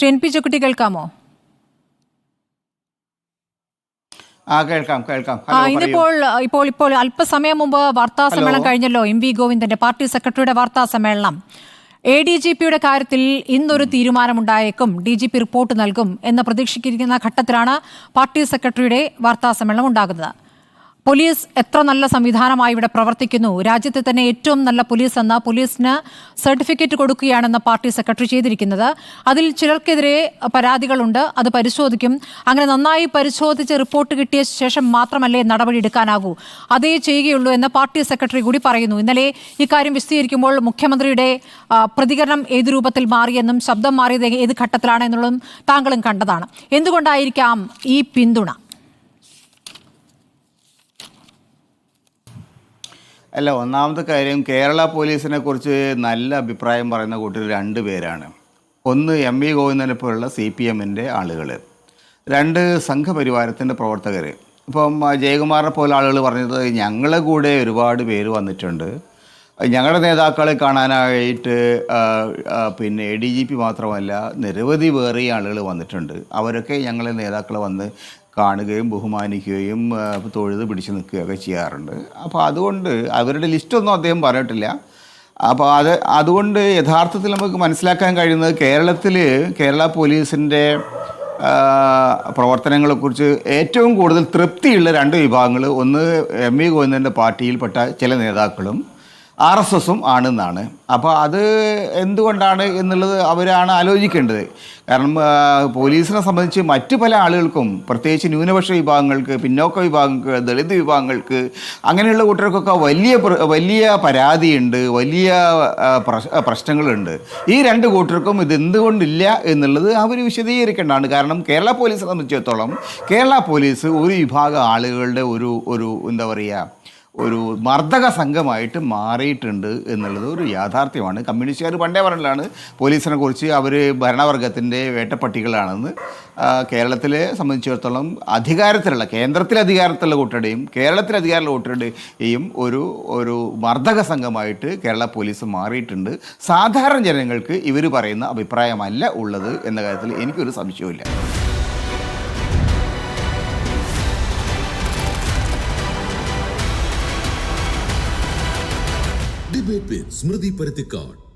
കുട്ടി പി ചുക്കുട്ടി കേൾക്കാമോ ആ കേൾക്കാം കേൾക്കാം ഇന്നിപ്പോൾ ഇപ്പോൾ ഇപ്പോൾ അല്പസമയം മുമ്പ് വാർത്താ സമ്മേളനം കഴിഞ്ഞല്ലോ എം വി ഗോവിന്ദന്റെ പാർട്ടി സെക്രട്ടറിയുടെ വാർത്താ സമ്മേളനം. എ ഡി ജി പിയുടെ കാര്യത്തിൽ ഇന്നൊരു തീരുമാനമുണ്ടായേക്കും ഡി ജി പി റിപ്പോർട്ട് നൽകും എന്ന് പ്രതീക്ഷിക്കുന്ന ഘട്ടത്തിലാണ് പാർട്ടി സെക്രട്ടറിയുടെ വാർത്താ സമ്മേളനം ഉണ്ടാകുന്നത്. പോലീസ് എത്ര നല്ല സംവിധാനമായി ഇവിടെ പ്രവർത്തിക്കുന്നു? രാജ്യത്തെ തന്നെ ഏറ്റവും നല്ല പോലീസ് എന്ന പോലീസിന് സർട്ടിഫിക്കറ്റ് കൊടുക്കുകയാണെന്ന് പാർട്ടി സെക്രട്ടറി ചെയ്തിരിക്കുന്നത്. അതിൽ ചിലർക്കെതിരെ പരാതികളുണ്ട്. അത് പരിശോധിക്കും. അങ്ങനെ നന്നായി പരിശോധിച്ച് റിപ്പോർട്ട് കിട്ടിയ ശേഷം മാത്രമല്ലേ നടപടി എടുക്കാനാകൂ അതേ ചെയ്യുകയുള്ളൂ എന്ന് പാർട്ടി സെക്രട്ടറി കൂടി പറയുന്നു. ഇന്നലെ ഇക്കാര്യം വിശദീകരിക്കുമ്പോൾ മുഖ്യമന്ത്രിയുടെ പ്രതികരണം ഏത് രൂപത്തിൽ മാറിയെന്നും ശബ്ദം മാറിയത് ഏത് ഘട്ടത്തിലാണ് എന്നുള്ളതും താങ്കളും കണ്ടതാണ്. എന്തുകൊണ്ടായിരിക്കാം ഈ പിന്തുണ? അല്ല ഒന്നാമത്തെ കാര്യം കേരള പോലീസിനെ കുറിച്ച് നല്ല അഭിപ്രായം പറയുന്ന കൂട്ടർ രണ്ട് പേരാണ്. ഒന്ന് എം വി ഗോവിന്ദനെ പോലുള്ള സി പി എമ്മിന്റെ ആളുകൾ രണ്ട് സംഘപരിവാരത്തിന്റെ പ്രവർത്തകർ ഇപ്പം ജയകുമാറിനെ പോലെ ആളുകൾ പറഞ്ഞത് ഞങ്ങളെ കൂടെ ഒരുപാട് പേര് വന്നിട്ടുണ്ട്. ഞങ്ങളുടെ നേതാക്കളെ കാണാനായിട്ട് പിന്നെ എ ഡി ജി പി മാത്രമല്ല നിരവധി വേറെ ആളുകൾ വന്നിട്ടുണ്ട്. അവരൊക്കെ ഞങ്ങളെ നേതാക്കൾ വന്ന് കാണുകയും ബഹുമാനിക്കുകയും തൊഴുത് പിടിച്ചു നിൽക്കുകയൊക്കെ ചെയ്യാറുണ്ട്. അപ്പോൾ അതുകൊണ്ട് അവരുടെ ലിസ്റ്റൊന്നും അദ്ദേഹം പറഞ്ഞിട്ടില്ല. അപ്പോൾ അത് അതുകൊണ്ട് യഥാർത്ഥത്തിൽ നമുക്ക് മനസ്സിലാക്കാൻ കഴിയുന്നത് കേരളത്തിൽ കേരള പോലീസിന്റെ പ്രവർത്തനങ്ങളെക്കുറിച്ച് ഏറ്റവും കൂടുതൽ തൃപ്തിയുള്ള രണ്ട് വിഭാഗങ്ങൾ ഒന്ന് എം വി ഗോവിന്ദന്റെ പാർട്ടിയിൽപ്പെട്ട ചില നേതാക്കളും ആർ എസ് എസും ആണെന്നാണ്. അപ്പോൾ അത് എന്തുകൊണ്ടാണ് എന്നുള്ളത് അവരാണ് ആലോചിക്കേണ്ടത്. കാരണം പോലീസിനെ സംബന്ധിച്ച് മറ്റു പല ആളുകൾക്കും പ്രത്യേകിച്ച് ന്യൂനപക്ഷ വിഭാഗങ്ങൾക്ക് പിന്നോക്ക വിഭാഗങ്ങൾക്ക് ദളിത് വിഭാഗങ്ങൾക്ക് അങ്ങനെയുള്ള കൂട്ടർക്കൊക്കെ വലിയ വലിയ പരാതിയുണ്ട് വലിയ പ്രശ്നങ്ങളുണ്ട്. ഈ രണ്ട് കൂട്ടർക്കും ഇത് എന്തുകൊണ്ടില്ല എന്നുള്ളത് അവർ വിശദീകരിക്കേണ്ടതാണ്. കാരണം കേരള പോലീസിനെ സംബന്ധിച്ചിടത്തോളം കേരള പോലീസ് ഒരു വിഭാഗം ആളുകളുടെ ഒരു ഒരു എന്താ പറയുക ഒരു മർദ്ദക സംഘമായിട്ട് മാറിയിട്ടുണ്ട് എന്നുള്ളത് ഒരു യാഥാർത്ഥ്യമാണ്. കമ്മ്യൂണിസ്റ്റുകാർ പണ്ടേ പറഞ്ഞതാണ് പോലീസിനെ കുറിച്ച് അവർ ഭരണവർഗത്തിന്റെ വേട്ടപ്പട്ടികളാണെന്ന്. കേരളത്തിലെ സംബന്ധിച്ചിടത്തോളം അധികാരത്തിലുള്ള കേന്ദ്രത്തിലെ അധികാരത്തിലുള്ള കൂട്ടരുടെയും കേരളത്തിലെ അധികാരമുള്ള കൂട്ടരുടെയും ഒരു ഒരു മർദ്ദക സംഘമായിട്ട് കേരള പോലീസ് മാറിയിട്ടുണ്ട്. സാധാരണ ജനങ്ങൾക്ക് ഇവർ പറയുന്ന അഭിപ്രായമല്ല ഉള്ളത് എന്ന കാര്യത്തിൽ എനിക്കൊരു സംശയവുമില്ല. ഡിബേറ്റ് സ്മൃതി പരുത്തിക്കാട്.